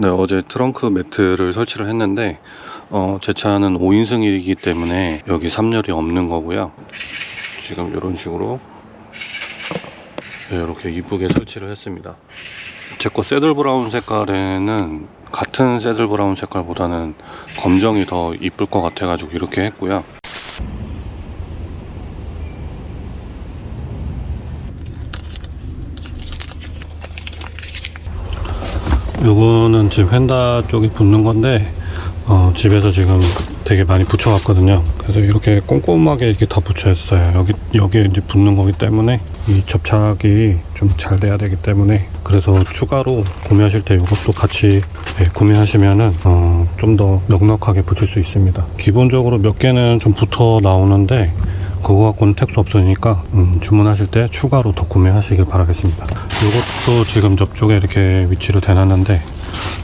네, 어제 트렁크 매트를 설치를 했는데 어, 제 차는 5인승이기 때문에 여기 3열이 없는 거고요. 지금 이런 식으로 네, 이렇게 이쁘게 설치를 했습니다. 제 거 새들 브라운 색깔에는 같은 새들 브라운 색깔보다는 검정이 더 이쁠 것 같아 가지고 이렇게 했고요. 요거는 지금 휀다 쪽에 붙는 건데 어, 집에서 지금 되게 많이 붙여왔거든요. 그래서 이렇게 꼼꼼하게 이렇게 다 붙여있어요. 여기 여기에 이제 붙는 거기 때문에 이 접착이 좀 잘 돼야 되기 때문에 그래서 추가로 구매하실 때 이것도 같이 네, 구매하시면은 어, 좀 더 넉넉하게 붙일 수 있습니다. 기본적으로 몇 개는 좀 붙어 나오는데 그거 갖고는 택수 없으니까 음, 주문하실 때 추가로 더 구매하시길 바라겠습니다. 이것도 지금 옆쪽에 이렇게 위치를 대놨는데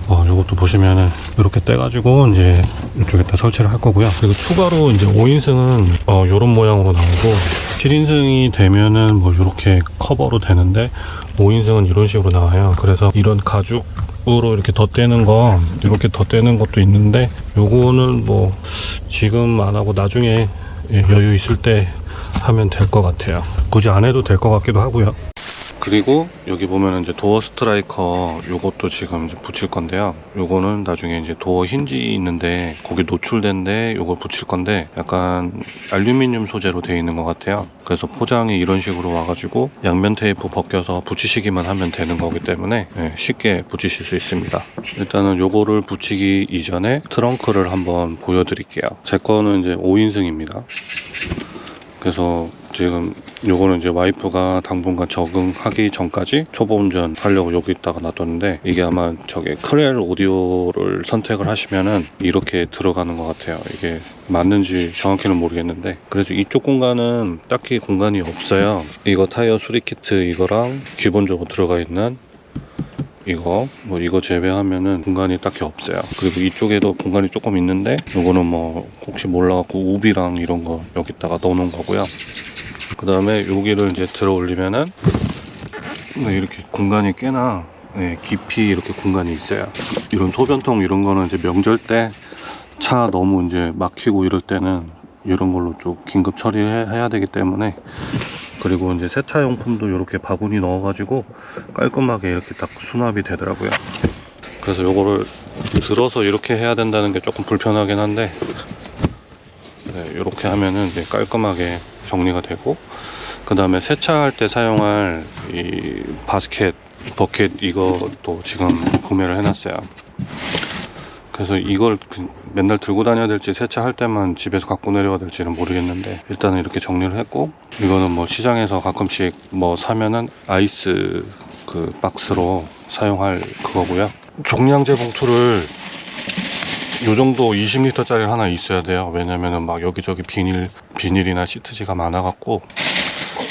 어, 이것도 보시면은 이렇게 떼가지고 이제 이쪽에다 설치를 할 거고요. 그리고 추가로 이제 5인승은 어, 이런 모양으로 나오고 7인승이 되면은 뭐 이렇게 커버로 되는데 5인승은 이런 식으로 나와요. 그래서 이런 가죽 으로 이렇게 덧대는 거 이렇게 덧대는 것도 있는데 요거는 뭐 지금 안 하고 나중에 예, 여유 있을 때 하면 될 것 같아요. 굳이 안 해도 될 것 같기도 하고요. 그리고 여기 보면은 이제 도어 스트라이커 요것도 지금 이제 붙일 건데요. 요거는 나중에 이제 도어 힌지 있는데 거기 노출된데 요걸 붙일 건데 약간 알루미늄 소재로 되어 있는 것 같아요. 그래서 포장이 이런 식으로 와가지고 양면 테이프 벗겨서 붙이시기만 하면 되는 거기 때문에 예, 쉽게 붙이실 수 있습니다. 일단은 요거를 붙이기 이전에 트렁크를 한번 보여드릴게요. 제 거는 이제 5인승입니다. 그래서 지금 요거는 이제 와이프가 당분간 적응하기 전까지 초보 운전 하려고 여기다가 놔뒀는데 이게 아마 저게 크렐 오디오를 선택을 하시면은 이렇게 들어가는 것 같아요. 이게 맞는지 정확히는 모르겠는데 그래도 이쪽 공간은 딱히 공간이 없어요. 이거 타이어 수리 키트 이거랑 기본적으로 들어가 있는 이거 뭐 이거 제외하면은 공간이 딱히 없어요. 그리고 이쪽에도 공간이 조금 있는데 이거는 뭐 혹시 몰라갖고 우비랑 이런 거 여기다가 넣어놓은 거고요. 그 다음에 여기를 이제 들어 올리면은 네, 이렇게 공간이 꽤나 네, 깊이 이렇게 공간이 있어요. 이런 소변통 이런 거는 이제 명절 때 차 너무 이제 막히고 이럴 때는 이런 걸로 좀 긴급 처리를 해- 해야 되기 때문에 그리고 이제 세차용품도 이렇게 바구니 넣어 가지고 깔끔하게 이렇게 딱 수납이 되더라고요. 그래서 요거를 들어서 이렇게 해야 된다는 게 조금 불편하긴 한데 네, 이렇게 하면은 깔끔하게 정리가 되고 그 다음에 세차할 때 사용할 이 바스켓 버켓 이것도 지금 구매를 해놨어요. 그래서 이걸 그- 맨날 들고 다녀야 될지 세차할 때만 집에서 갖고 내려야 될지는 모르겠는데 일단은 이렇게 정리를 했고 이거는 뭐 시장에서 가끔씩 뭐 사면은 아이스 그 박스로 사용할 그거고요. 종량제 봉투를 요 정도 20리터짜리 하나 있어야 돼요. 왜냐면은 막 여기저기 비닐 비닐이나 시트지가 많아갖고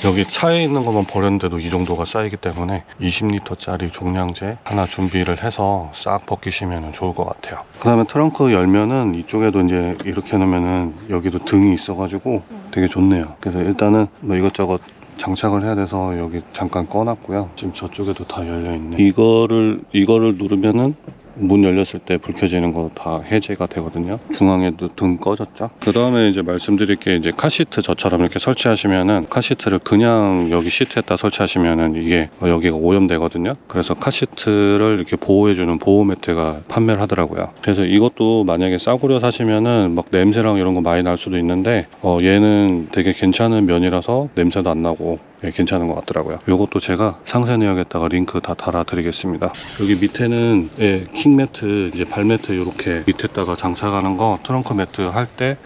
여기 차에 있는 것만 버렸는데도 이 정도가 쌓이기 때문에 20리터짜리 종량제 하나 준비를 해서 싹 벗기시면 좋을 것 같아요. 그 다음에 트렁크 열면은 이쪽에도 이제 이렇게 놓으면은 여기도 등이 있어가지고 되게 좋네요. 그래서 일단은 뭐 이것저것 장착을 해야 돼서 여기 잠깐 꺼놨고요. 지금 저쪽에도 다 열려 있네. 이거를, 이거를 누르면은 문 열렸을 때 불 켜지는 거 다 해제가 되거든요. 중앙에도 등 꺼졌죠. 그 다음에 이제 말씀드릴 게 이제 카시트 저처럼 이렇게 설치하시면은 카시트를 그냥 여기 시트에다 설치하시면은 이게 여기가 오염되거든요. 그래서 카시트를 이렇게 보호해주는 보호 매트가 판매를 하더라고요. 그래서 이것도 만약에 싸구려 사시면은 막 냄새랑 이런 거 많이 날 수도 있는데 어, 얘는 되게 괜찮은 면이라서 냄새도 안 나고 예, 괜찮은 것 같더라고요. 이것도 제가 상세 내역에다가 링크 다 달아드리겠습니다. 여기 밑에는 예, 킹 매트, 이제 발 매트 이렇게 밑에다가 장착하는 거 트렁크 매트 할때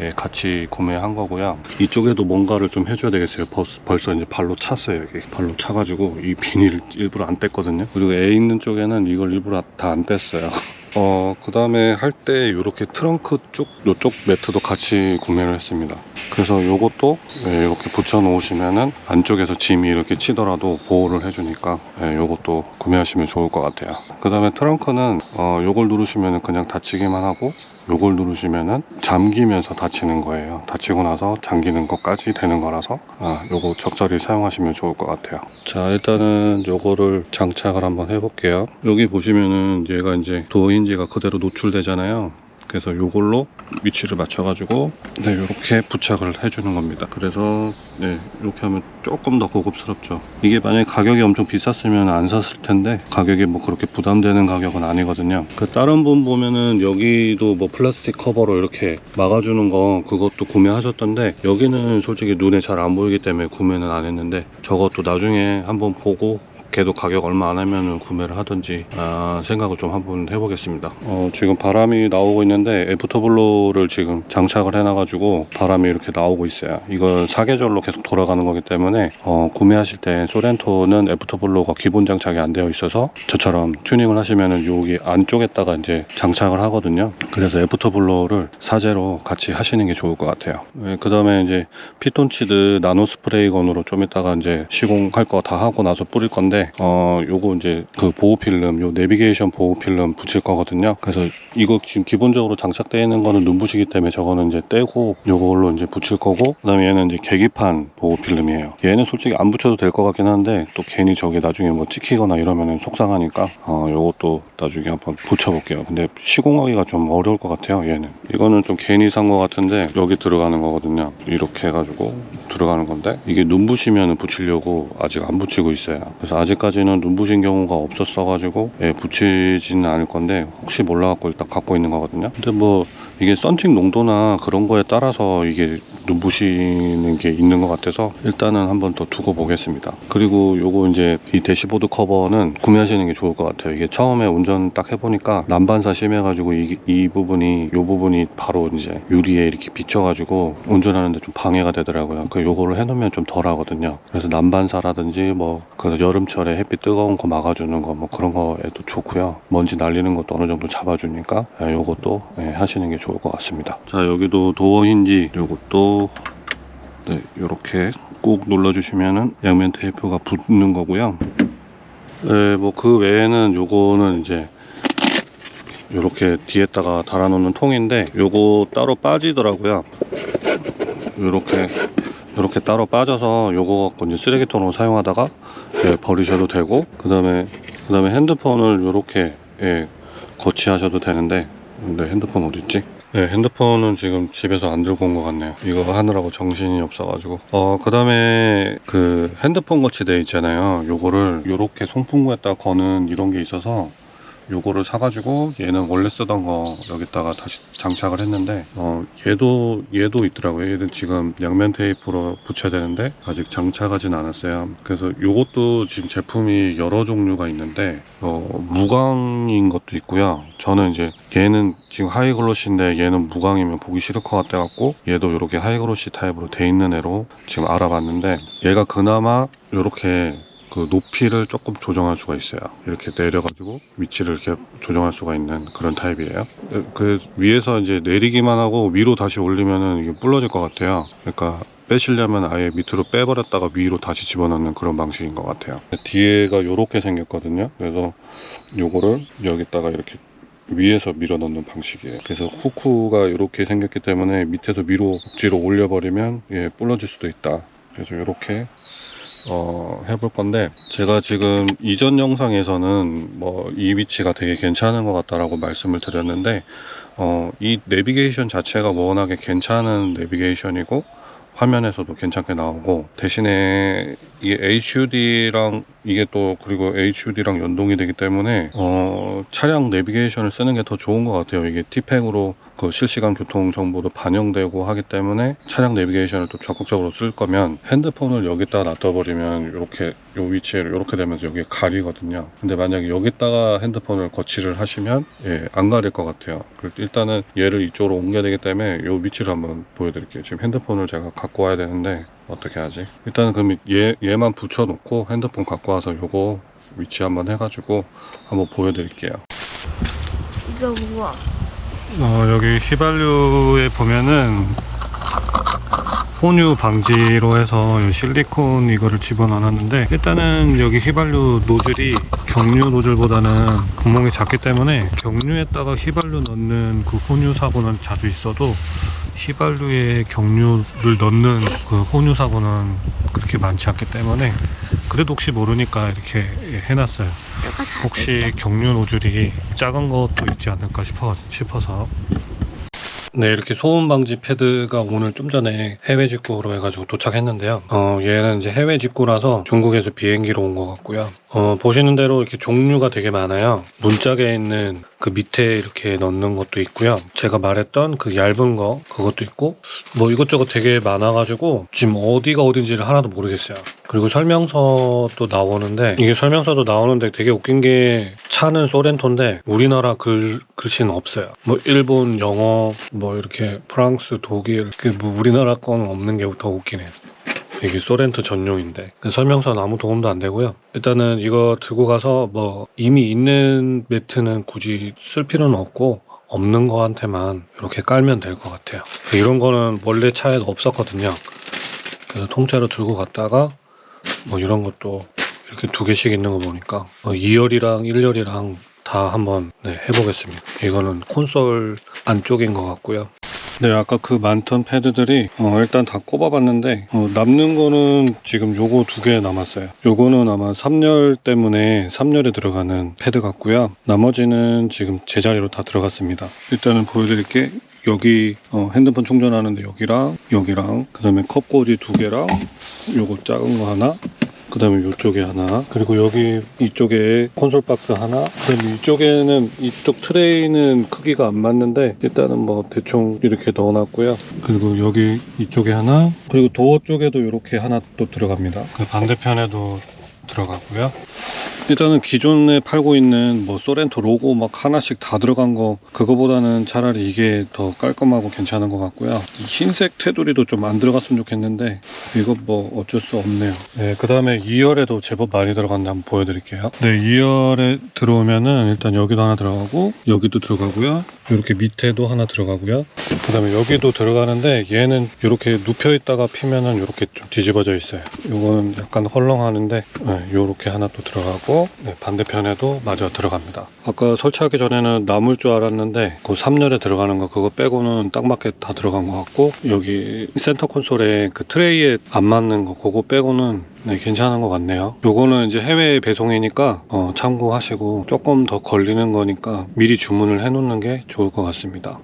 예, 같이 구매한 거고요. 이쪽에도 뭔가를 좀 해줘야 되겠어요. 벌, 벌써 이제 발로 찼어요. 여기 발로 차가지고 이 비닐을 일부러 안 뗐거든요. 그리고 애 있는 쪽에는 이걸 일부러 다 안 뗐어요. 어, 그 다음에 할 때 이렇게 트렁크 쪽, 요쪽 매트도 같이 구매를 했습니다. 그래서 요것도 예, 이렇게 붙여 놓으시면은 안쪽에서 짐이 이렇게 치더라도 보호를 해주니까 예, 요것도 구매하시면 좋을 것 같아요. 그 다음에 트렁크는 어, 요걸 누르시면은 그냥 닫히기만 하고 요걸 누르시면은 잠기면서 닫히는 거예요. 닫히고 나서 잠기는 것까지 되는 거라서 아, 요거 적절히 사용하시면 좋을 것 같아요. 자, 일단은 요거를 장착을 한번 해볼게요. 여기 보시면은 얘가 이제 도어 힌지가 그대로 노출되잖아요. 그래서 요걸로 위치를 맞춰 가지고 네 이렇게 부착을 해주는 겁니다. 그래서 네 이렇게 하면 조금 더 고급스럽죠. 이게 만약에 가격이 엄청 비쌌으면 안 샀을 텐데 가격이 뭐 그렇게 부담되는 가격은 아니거든요. 그 다른 분 보면은 여기도 뭐 플라스틱 커버로 이렇게 막아주는 거 그것도 구매하셨던데 여기는 솔직히 눈에 잘 안 보이기 때문에 구매는 안 했는데 저것도 나중에 한번 보고 걔도 가격 얼마 안 하면 구매를 하든지 아, 생각을 좀 한번 해보겠습니다. 어, 지금 바람이 나오고 있는데 애프터블로를 지금 장착을 해놔가지고 바람이 이렇게 나오고 있어요. 이건 사계절로 계속 돌아가는 거기 때문에 어, 구매하실 때 소렌토는 애프터블로가 기본 장착이 안 되어 있어서 저처럼 튜닝을 하시면은 여기 안쪽에다가 이제 장착을 하거든요. 그래서 애프터블로를 사제로 같이 하시는 게 좋을 것 같아요. 그 다음에 이제 피톤치드 나노 스프레이건으로 좀 이따가 이제 시공할 거 다 하고 나서 뿌릴 건데 어 요거 이제 그 보호 필름 요 내비게이션 보호 필름 붙일 거거든요. 그래서 이거 지금 기본적으로 장착되어 있는 거는 눈부시기 때문에 저거는 이제 떼고 요걸로 이제 붙일 거고 그 다음에 얘는 이제 계기판 보호 필름이에요. 얘는 솔직히 안 붙여도 될 것 같긴 한데 또 괜히 저게 나중에 뭐 찍히거나 이러면은 속상하니까 어 요것도 나중에 한번 붙여볼게요. 근데 시공하기가 좀 어려울 것 같아요. 얘는 이거는 좀 괜히 산 것 같은데 여기 들어가는 거거든요. 이렇게 해가지고 들어가는 건데 이게 눈부시면 붙이려고 아직 안 붙이고 있어요. 그래서 아직 까지는 눈부신 경우가 없었어가지고 예, 붙이지는 않을 건데 혹시 몰라갖고 일단 갖고 있는 거거든요. 근데 뭐 이게 썬팅 농도나 그런 거에 따라서 이게 눈부시는 게 있는 것 같아서 일단은 한번 더 두고 보겠습니다. 그리고 요거 이제 이 대시보드 커버는 구매하시는 게 좋을 것 같아요. 이게 처음에 운전 딱 해보니까 난반사 심해가지고 이, 이 부분이 요 부분이 바로 이제 유리에 이렇게 비쳐가지고 운전하는데 좀 방해가 되더라고요. 그 요거를 해놓으면 좀 덜하거든요. 그래서 난반사라든지 뭐 그래서 여름철에 햇빛 뜨거운 거 막아주는 거 뭐 그런 거에도 좋고요. 먼지 날리는 것도 어느 정도 잡아주니까 예, 요것도 예, 하시는 게 좋을 것 같습니다. 자 여기도 도어 힌지 요것도 네, 이렇게 꾹 눌러주시면은 양면 테이프가 붙는 거고요. 네, 뭐그 외에는 요거는 이제 이렇게 뒤에다가 달아놓는 통인데 요거 따로 빠지더라고요. 요렇게 이렇게 따로 빠져서 요거 갖고 이제 쓰레기통으로 사용하다가 예, 버리셔도 되고 그 다음에 그 다음에 핸드폰을 요렇게 예, 거치하셔도 되는데 근데 핸드폰 어디 있지? 네, 핸드폰은 지금 집에서 안 들고 온 것 같네요. 이거 하느라고 정신이 없어가지고. 어, 그 다음에 그 핸드폰 거치대 있잖아요. 요거를 요렇게 송풍구에다 거는 이런 게 있어서 요거를 사가지고 얘는 원래 쓰던 거 여기다가 다시 장착을 했는데 어 얘도 얘도 있더라고요. 얘는 지금 양면 테이프로 붙여야 되는데 아직 장착하진 않았어요. 그래서 요것도 지금 제품이 여러 종류가 있는데 어 무광인 것도 있고요. 저는 이제 얘는 지금 하이글로시인데 얘는 무광이면 보기 싫을 것 같아 갖고 얘도 이렇게 하이글로시 타입으로 돼 있는 애로 지금 알아봤는데 얘가 그나마 이렇게 그 높이를 조금 조정할 수가 있어요. 이렇게 내려가지고 위치를 이렇게 조정할 수가 있는 그런 타입이에요. 그 위에서 이제 내리기만 하고 위로 다시 올리면은 이게 불러질 것 같아요. 그러니까 빼시려면 아예 밑으로 빼버렸다가 위로 다시 집어넣는 그런 방식인 것 같아요. 뒤에가 이렇게 생겼거든요. 그래서 요거를 여기다가 이렇게 위에서 밀어 넣는 방식이에요. 그래서 후크가 이렇게 생겼기 때문에 밑에서 위로 억지로 올려버리면 예, 불러질 수도 있다. 그래서 이렇게 어, 해볼 건데 제가 지금 이전 영상에서는 뭐 이 위치가 되게 괜찮은 것 같다라고 말씀을 드렸는데 어, 이 내비게이션 자체가 워낙에 괜찮은 내비게이션이고 화면에서도 괜찮게 나오고 대신에 이게 HUD랑 이게 또 그리고 HUD랑 연동이 되기 때문에 어, 차량 내비게이션을 쓰는 게 더 좋은 것 같아요. 이게 T팩으로 그 실시간 교통 정보도 반영되고 하기 때문에 차량 내비게이션을 또 적극적으로 쓸 거면 핸드폰을 여기다 놔둬버리면 이렇게 요 위치에 이렇게 되면서 여기 가리거든요. 근데 만약에 여기다가 핸드폰을 거치를 하시면 예, 안 가릴 것 같아요. 일단은 얘를 이쪽으로 옮겨야 되기 때문에 요 위치를 한번 보여드릴게요. 지금 핸드폰을 제가 갖고 와야 되는데 어떻게 하지? 일단은 그럼 얘, 얘만 붙여놓고 핸드폰 갖고 와서 요거 위치 한번 해가지고 한번 보여드릴게요. 이거 뭐야? 어, 여기 휘발유에 보면은 혼유 방지로 해서 이 실리콘 이거를 집어넣었는데 일단은 여기 휘발유 노즐이 경유 노즐보다는 구멍이 작기 때문에 경유에다가 휘발유 넣는 그 혼유 사고는 자주 있어도 휘발유에 경유를 넣는 그 혼유 사고는 그렇게 많지 않기 때문에 그래도 혹시 모르니까 이렇게 해놨어요. 혹시 경유 노즐이 작은 것도 있지 않을까 싶어, 싶어서 네 이렇게 소음 방지 패드가 오늘 좀 전에 해외 직구로 해가지고 도착했는데요. 어 얘는 이제 해외 직구라서 중국에서 비행기로 온 것 같고요. 어 보시는 대로 이렇게 종류가 되게 많아요. 문짝에 있는 그 밑에 이렇게 넣는 것도 있고요. 제가 말했던 그 얇은 거 그것도 있고 뭐 이것저것 되게 많아가지고 지금 어디가 어딘지를 하나도 모르겠어요 그리고 설명서도 나오는데 이게 설명서도 나오는데 되게 웃긴 게 차는 소렌토인데 우리나라 글 글씨는 없어요. 뭐 일본 영어 뭐 이렇게 프랑스 독일 그뭐 우리나라 거는 없는 게 더 웃기네. 이게 소렌토 전용인데 그 설명서는 아무 도움도 안 되고요. 일단은 이거 들고 가서 뭐 이미 있는 매트는 굳이 쓸 필요는 없고 없는 거한테만 이렇게 깔면 될 것 같아요. 이런 거는 원래 차에 없었거든요. 그래서 통째로 들고 갔다가 뭐 이런 것도 이렇게 두 개씩 있는 거 보니까 어, 2열이랑 1열이랑 다 한번 네, 해보겠습니다. 이거는 콘솔 안쪽인 것 같고요. 네, 아까 그 많던 패드들이 어, 일단 다 꼽아봤는데 어, 남는 거는 지금 요거 두 개 남았어요. 요거는 아마 3열 때문에 3열에 들어가는 패드 같고요. 나머지는 지금 제자리로 다 들어갔습니다. 일단은 보여드릴게 여기 어, 핸드폰 충전하는데 여기랑 여기랑 그 다음에 컵꽂이 두 개랑 요거 작은 거 하나 그 다음에 이쪽에 하나. 그리고 여기 이쪽에 콘솔 박스 하나. 그 다음에 이쪽에는 이쪽 트레이는 크기가 안 맞는데 일단은 뭐 대충 이렇게 넣어놨고요. 그리고 여기 이쪽에 하나. 그리고 도어 쪽에도 이렇게 하나 또 들어갑니다. 그 반대편에도 들어가고요 일단은 기존에 팔고 있는 뭐 소렌토 로고 막 하나씩 다 들어간 거 그거보다는 차라리 이게 더 깔끔하고 괜찮은 것 같고요. 이 흰색 테두리도 좀 안 들어갔으면 좋겠는데 이거 뭐 어쩔 수 없네요. 네, 그 다음에 2열에도 제법 많이 들어갔는데 한번 보여드릴게요. 네 2열에 들어오면은 일단 여기도 하나 들어가고 여기도 들어가고요 이렇게 밑에도 하나 들어가고요. 그 다음에 여기도 들어가는데 얘는 이렇게 눕혀 있다가 피면은 이렇게 좀 뒤집어져 있어요. 이거는 약간 헐렁하는데 네, 이렇게 하나 또 들어가고 네, 반대편에도 마저 들어갑니다. 아까 설치하기 전에는 남을 줄 알았는데 그 3열에 들어가는 거 그거 빼고는 딱 맞게 다 들어간 것 같고 여기 센터 콘솔에 그 트레이에 안 맞는 거 그거 빼고는 네, 괜찮은 것 같네요. 요거는 이제 해외 배송이니까 어, 참고하시고 조금 더 걸리는 거니까 미리 주문을 해놓는 게 좋을 것 같습니다.